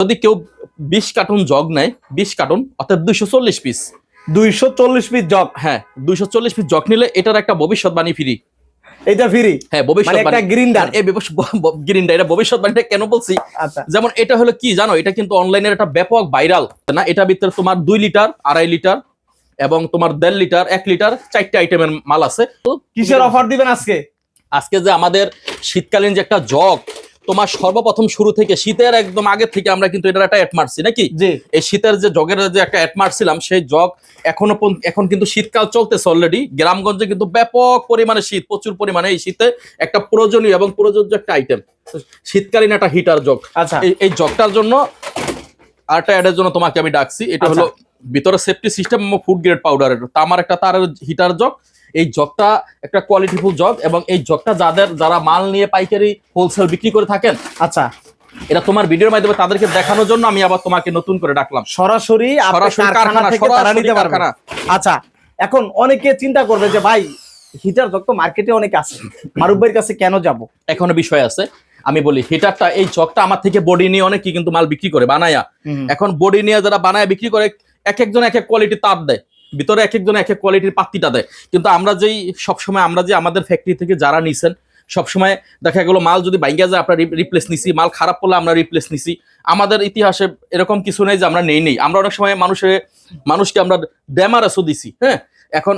যদি কেউ বিশ কার্টুন জগ নেয় বিশ কার্টুন অর্থাৎ দুইশো চল্লিশ পিস দুইশো চল্লিশ পিস জগ? হ্যাঁ দুইশো চল্লিশ পিস জগ নিলে এটার একটা ভবিষ্যৎবাণী ফ্রি। এটা ফ্রি হ্যাঁ একটা গ্রিন্ডার এই গ্রিনটা এটা ভবিষ্যৎবাণীটা কেন বলছি? আচ্ছা। যেমন এটা হলো কি জানো? এটা কিন্তু অনলাইনের একটা ব্যাপক ভাইরাল না এটা ভিতরে তোমার দুই লিটার আড়াই লিটার এবং তোমার দেড় লিটার এক লিটার চারটে আইটেমের মাল আছে। তো কিসের অফার দিবেন আজকে? আজকে যে আমাদের শীতকালীন যে একটা জগ তোমার সর্বপ্রথম শুরু থেকে শীতের একদম আগে থেকে আমরা কিন্তু এটার একটা অ্যাড মারছি নাকি? এই শীতের যে জগের যে একটা অ্যাড মারছিলাম সেই জগ এখনও পর্যন্ত- এখন কিন্তু শীতকাল চলতেছে অলরেডি গ্রামগঞ্জে কিন্তু ব্যাপক পরিমাণে শীত প্রচুর পরিমাণে এই শীতে একটা প্রয়োজনীয় এবং প্রযোজ্য একটা আইটেম শীতকালীন একটা হিটার জগ আচ্ছা। এই এই জগটার জন্য আরেকটা অ্যাডের জন্য তোমাকে আমি ডাকছি। এটা আচ্ছা। হলো ভিতরে সেফটি সিস্টেম ফুড গ্রেড পাউডারের তামার একটা তারের হিটার জগ এই জগটা একটা কোয়ালিটিফুল জগ এবং এই জগটা যাদের যারা মাল নিয়ে পাইকারি হোলসেল বিক্রি করে থাকেন আচ্ছা। এটা তোমার ভিডিওর মাধ্যমে তাদেরকে দেখানোর জন্য আমি আবার তোমাকে নতুন করে ডাকলাম। সরাসরি কারখানা। আচ্ছা এখন অনেকে চিন্তা করবে যে ভাই হিটার জগ তো মার্কেটে অনেক আছে। মারুফ ভাইয়ের কাছে কেন যাব? এখনও বিষয় আছে। আমি বলি হিটারটা এই জগটা আমার থেকে বডি নিয়ে অনেকে কিন্তু মাল বিক্রি করে বানায়া। এখন বডি নিয়ে যারা বানায় বিক্রি করে এক একজন এক এক কোয়ালিটি তার দেয়। ভিতরে এক একজন এক এক কোয়ালিটির পাত্তিটা দেয়। কিন্তু আমরা যেই সবসময় আমরা যে আমাদের ফ্যাক্টরি থেকে যারা নিছেন, সবসময় দেখা গেলো মাল যদি বাইঙ্গা যায়, আমরা রিপ্লেস নিছি। মাল খারাপ পড়লে আমরা রিপ্লেস নিছি। আমাদের ইতিহাসে এরকম কিছু নেই যে আমরা নেই নেই। আমরা অনেক সময় মানুষের মানুষকে আমরা ড্যামারাসও দিছি হ্যাঁ? এখন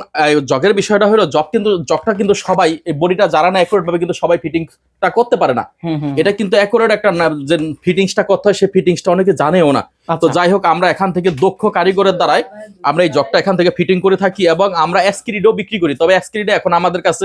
জগের বিষয়টা হলো জগ কিন্তু জগটা কিন্তু সবাই এই বডিটা যারা না অ্যাকুরেট ভাবে কিন্তু সবাই ফিটিংসটা করতে পারে না। এটা কিন্তু অ্যাকুরেট একটা না যে ফিটিংসটা করতে হয় সে ফিটিংসটা অনেকে জানেও না। তো আচ্ছা। যাই হোক আমরা এখান থেকে দক্ষ কারিগরের দ্বারাই আমরা এই জগটা এখান থেকে ফিটিং করে থাকি এবং আমরা অ্যাসক্রিডও বিক্রি করি। তবে অ্যাসক্রিডে এখন আমাদের কাছে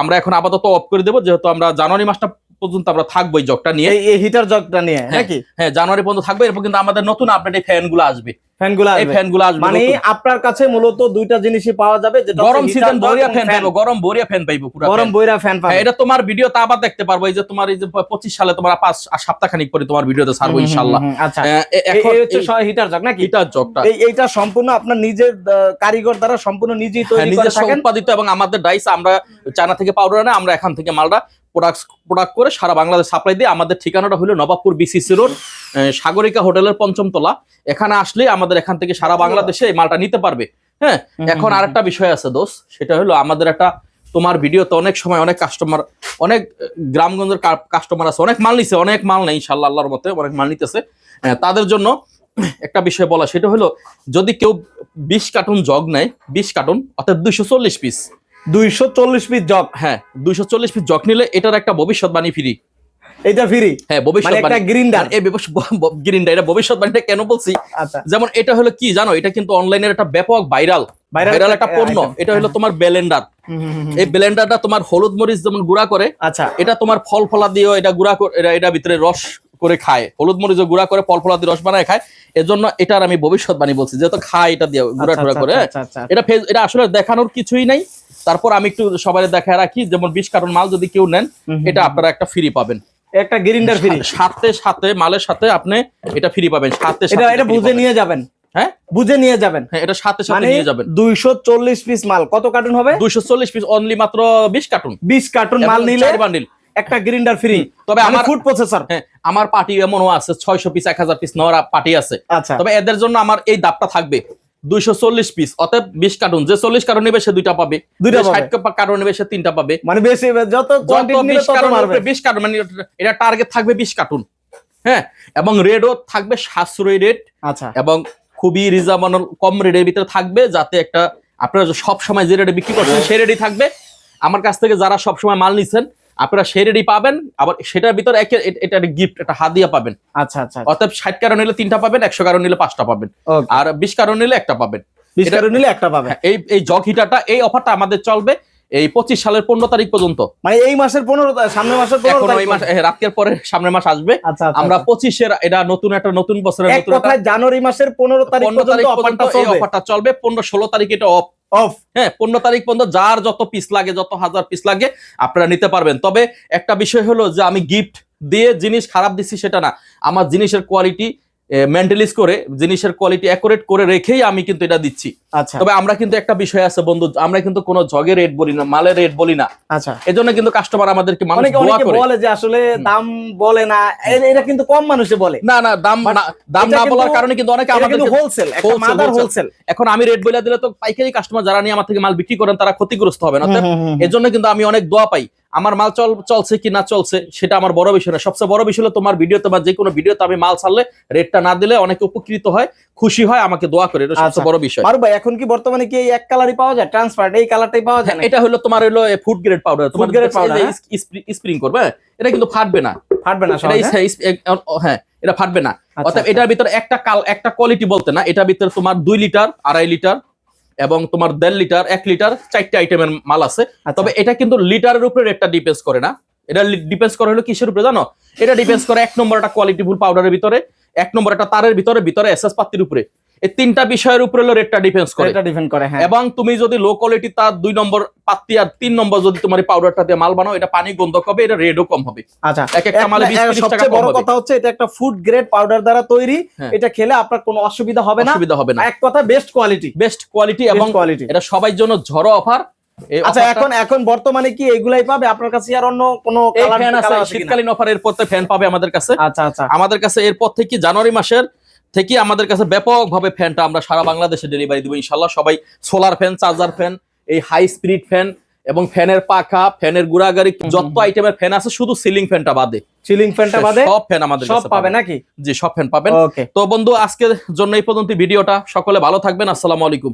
আমরা এখন আপাতত অফ করে দেবো যেহেতু আমরা জানুয়ারি মাসটা পর্যন্ত আমরা থাকব এই জগটা নিয়ে। এই হিটার জগটা নিয়ে হ্যাঁ, নাকি? হ্যাঁ জানুয়ারি পর্যন্ত থাকবে এরপর কিন্তু আমাদের নতুন আপডেট এই ফ্যানগুলো আসবে। ফ্যানগুলো এই আসবে। আসবে মানে আপনার কাছে মূলত দুইটা জিনিসই পাওয়া যাবে যেটা গরম সিজন বরিয়া ফ্যান fan। গরম বরিয়া ফ্যান পাইবো পুরো গরম বইরা ফ্যান হ্যাঁ, এটা তোমার ভিডিও তা আবার দেখতে পারব এই যে তোমার এই যে পঁচিশ সালে তোমার পাঁচ সপ্তাহখানিক পরে তোমার ভিডিওতে ছাড়বো আচ্ছা। আহ, এখন এই হচ্ছে এই- হিটার জগ নাকি? এটা জগটা এই এইটা সম্পূর্ণ আপনার নিজের কারিগর দ্বারা সম্পূর্ণ নিজেই হ্যাঁ, তৈরি করে উৎপাদিত এবং আমাদের ডাইস আমরা চায়না থেকে পাউডার আনে আমরা এখান থেকে মালটা প্রোডাক্ট প্রোডাক্ট করে সারা বাংলাদেশ সাপ্লাই দিয়ে আমাদের ঠিকানাটা হলো নবাবপুর বিসিসি রোড সাগরিকা হোটেলের পঞ্চম তলা। এখানে আসলে আমাদের এখান থেকে সারা বাংলাদেশে এই মালটা নিতে পারবে। হ্যাঁ এখন হুম, আরেকটা বিষয় আছে দোষ সেটা হলো আমাদের একটা তোমার ভিডিওতে অনেক সময় অনেক কাস্টমার অনেক গ্রামগঞ্জের কাস্টমার আছে অনেক মাল নিছে অনেক মাল নেই ইনশাল্লাহ আল্লাহর মতে অনেক মাল নিতেছে। তাদের জন্য একটা বিষয় বলা সেটা হলো যদি কেউ বিশ কার্টুন জগ নেয় বিশ কার্টুন অর্থাৎ দুইশো চল্লিশ পিস দুইশো চল্লিশ পিস জগ হ্যাঁ দুইশো চল্লিশ পিস জগ নিলে এটার একটা ভবিষ্যৎবাণী ফ্রি এটা ফ্রি হ্যাঁ মানে একটা ভবিষ্যৎবাণী গ্রিন্ডার এই গ্রিনটা এটা ভবিষ্যৎবাণীটা কেন বলছি? আচ্ছা। যেমন এটা হলো কি জানো এটা কিন্তু অনলাইনের একটা ব্যাপক ভাইরাল ভাইরাল একটা পণ্য। এটা হলো তোমার ব্লেন্ডার হুম, হুম, হুম। এই ব্লেন্ডারটা তোমার হলুদ মরিচ যেমন গুঁড়া করে আচ্ছা। এটা তোমার ফল ফলা দিয়েও এটা গুঁড়া করে এটা ভিতরে রস করে খায়। হলুদ মরিচ গুঁড়া করে ফল ফলা দিয়ে রস বানায় খায়। এজন্য এটার আমি ভবিষ্যৎবাণী বলছি। যেহেতু খায় এটা দিয়ে গুঁড়া আচ্ছা, টুড়া আচ্ছা, করে আচ্ছা। এটা এটা আসলে দেখানোর কিছুই নাই। তারপর আমি একটু সবাই দেখায় রাখি যেমন বিশ কার্টন মাল যদি কেউ নেন এটা আপনারা একটা ফ্রি পাবেন। একটা গ্রিন্ডার ফ্রি সাথে সাথে মালের সাথে আপনি এটা ফ্রি পাবেন সাথে সাথে এটা বুঝে নিয়ে যাবেন। হ্যাঁ? বুঝে নিয়ে যাবেন। হ্যাঁ এটা সাথে সাথে মানে নিয়ে যাবেন। পিস মাল। কত কার্টুন হবে? দুইশো চল্লিশ পিস অনলি মাত্র বিশ কার্টুন বিশ কার্টুন মাল নিলে বান্ডিল একটা গ্রিন্ডার ফ্রি তবে মানে আমার ফুড প্রসেসর হ্যাঁ আমার পার্টি এমনও আছে ছয়শো পিস এক হাজার পিস নেওয়ার পার্টি আছে। আচ্ছা। তবে এদের জন্য আমার এই দাপটা থাকবে। দুইশো চল্লিশ পিস অতএব বিশ কার্টুন। যে চল্লিশ কার্টুন নেবে সে দুইটা পাবে। দুইটা। ষাট কার্টুন নেবে সে তিনটা পাবে। মানে বেশি যত বিশ কার্টুন বিশ কার্টুন মানে এটা টার্গেট থাকবে বিশ কার্টুন। হ্যাঁ? এবং রেডও থাকবে সাশ্রয়ী রেট আচ্ছা। এবং খুবই রিজনেবল কম রেটের ভিতরে থাকবে যাতে একটা আপনারা সব সময় যে রেটে বিক্রি করছেন সেই রেটই থাকবে। আমার কাছ থেকে যারা সব সময় মাল নিচ্ছেন আপনারা সেই পাবেন আবার সেটার ভিতরে একে একটা এটা গিফট একটা হাদিয়া পাবেন। আচ্ছা আচ্ছা অর্থাৎ ষাট কারণ নিলে তিনটা পাবেন একশো কারণ নিলে পাঁচটা পাবেন। আর বিশ কারণ নিলে একটা পাবেন। বিশ কারণ নিলে একটা পাবে হ্যাঁ, এই এই জগ হিটারটা এই অফারটা আমাদের চলবে। এই পঁচিশ সালের পনেরো তারিখ পর্যন্ত। মানে এই মাসের পনেরো সামনের মাসের পনেরো এখন মাস রাতের পরে সামনের মাস আসবে। আচ্ছা আচ্ছা, আমরা আচ্ছা। পঁচিশের এটা নতুন একটা নতুন বছরের জানুয়ারি মাসের পনেরো তারিখ পর্যন্ত অফারটা চলবে। পনেরো ষোলো তারিখ এটা অফ অফ হ্যাঁ পনেরো তারিখ পর্যন্ত যার যত পিস লাগে যত হাজার পিস লাগে আপনারা নিতে পারবেন। তবে একটা বিষয় হলো যে আমি গিফট দিয়ে জিনিস খারাপ দিচ্ছি সেটা না। আমার জিনিসের কোয়ালিটি মেন্টালিজ করে জিনিসের কোয়ালিটি অ্যাকুরেট করে রেখেই আমি কিন্তু এটা দিচ্ছি। আচ্ছা। তবে আমরা কিন্তু একটা বিষয় আছে বন্ধু আমরা কিন্তু কোনো জগের রেট বলি না মালের রেট বলি না। আচ্ছা। এজন্য কিন্তু কাস্টমার আমাদেরকে মানুষ অনেকে দোয়া করে। বলে যে আসলে দাম বলে না এটা কিন্তু কম মানুষে বলে। না না দাম না দাম না বলার কারণে কিন্তু অনেকে আমাদের কিন্তু হোলসেল মাদার হোলসেল এখন আমি রেট বলে দিলে তো পাইকারি কাস্টমার যারা নিয়ে আমার থেকে মাল বিক্রি করেন তারা ক্ষতিগ্রস্ত হবে না। এজন্য কিন্তু আমি অনেক দোয়া পাই। আমার মাল চল চলছে কি না চলছে সেটা আমার বড় বিষয় না। সবচেয়ে বড় বিষয় হলো তোমার ভিডিওতে বা যে কোনো ভিডিওতে আমি মাল ছাড়লে রেটটা না দিলে অনেকে উপকৃত হয় খুশি হয় আমাকে দোয়া করে। এটা আচ্ছা। সবচেয়ে বড় বিষয়। মারু ভাই এখন কি বর্তমানে কি এই এক কালারই পাওয়া যায়? ট্রান্সপারেন্ট এই কালারটাই পাওয়া যায় না এটা হলো তোমার হলো ফুড গ্রেড পাউডার তোমার powder, হ্যাঁ? স্প্রিং করবে হ্যাঁ? এটা কিন্তু ফাটবে না। ফাটবে না হ্যাঁ এটা ফাটবে না। আচ্ছা, অর্থাৎ আচ্ছা। এটার ভিতরে একটা কাল একটা কোয়ালিটি বলতে না এটার ভিতরে তোমার দুই লিটার আড়াই লিটার এবং তোমার দেড় লিটার এক লিটার চারটে আইটেমের মাল আছে। আচ্ছা। তবে এটা কিন্তু লিটারের উপরে রেটটা ডিপেন্স করে না। এটা ডিপেন্স করে হলো কিসের উপরে জানো? এটা ডিপেন্স করে এক নম্বর একটা কোয়ালিটি ফুল পাউডারের ভিতরে এক নম্বর একটা তারের ভিতরে ভিতরে এসএস পাত্রির উপরে। এই তিনটা বিষয়ের উপরে হলো রেটটা ডিফেন্স করে। এটা ডিপেন্ড করে হ্যাঁ। এবং তুমি যদি লো কোয়ালিটি তার দুই নম্বর পাত্তি আর তিন নম্বর যদি তোমার পাউডারটা দিয়ে মাল বানাও এটা পানি গন্ধক হবে এটা রেডও কম হবে। আচ্ছা এক একটা মালে 20 30 টাকা বড় কথা হচ্ছে এটা একটা ফুড গ্রেড পাউডার দ্বারা তৈরি হ্যাঁ। এটা খেলে আপনার কোনো অসুবিধা হবে না। অসুবিধা হবে না। এক কথা বেস্ট কোয়ালিটি বেস্ট কোয়ালিটি এবং কোয়ালিটি এটা সবার জন্য ঝড়ো অফার আচ্ছা এখন এখন বর্তমানে কি এগুলাই পাবে? আপনার কাছে আর অন্য কোনো কালার ফ্যান আছে শীতকালীন অফার এরপর ফ্যান পাবে আমাদের কাছে। আচ্ছা আচ্ছা। আমাদের কাছে এরপর থেকে জানুয়ারি মাসের থেকে আমাদের কাছে ব্যাপকভাবে ফ্যানটা আমরা সারা বাংলাদেশে ডেলিভারি দেবো। ইনশাল্লাহ সবাই সোলার ফ্যান চার্জার ফ্যান এই হাই স্পিড ফ্যান এবং ফ্যানের পাখা ফ্যানের গুড়াগাড়ি যত আইটেমের ফ্যান আছে শুধু সিলিং ফ্যানটা বাদে। সিলিং ফ্যানটা বাদে? সব ফ্যান আমাদের সব পাবে নাকি? জি সব ফ্যান পাবেন। তো বন্ধু আজকের জন্য এই পর্যন্ত ভিডিওটা। সকলে ভালো থাকবেন। আসসালামু আলাইকুম।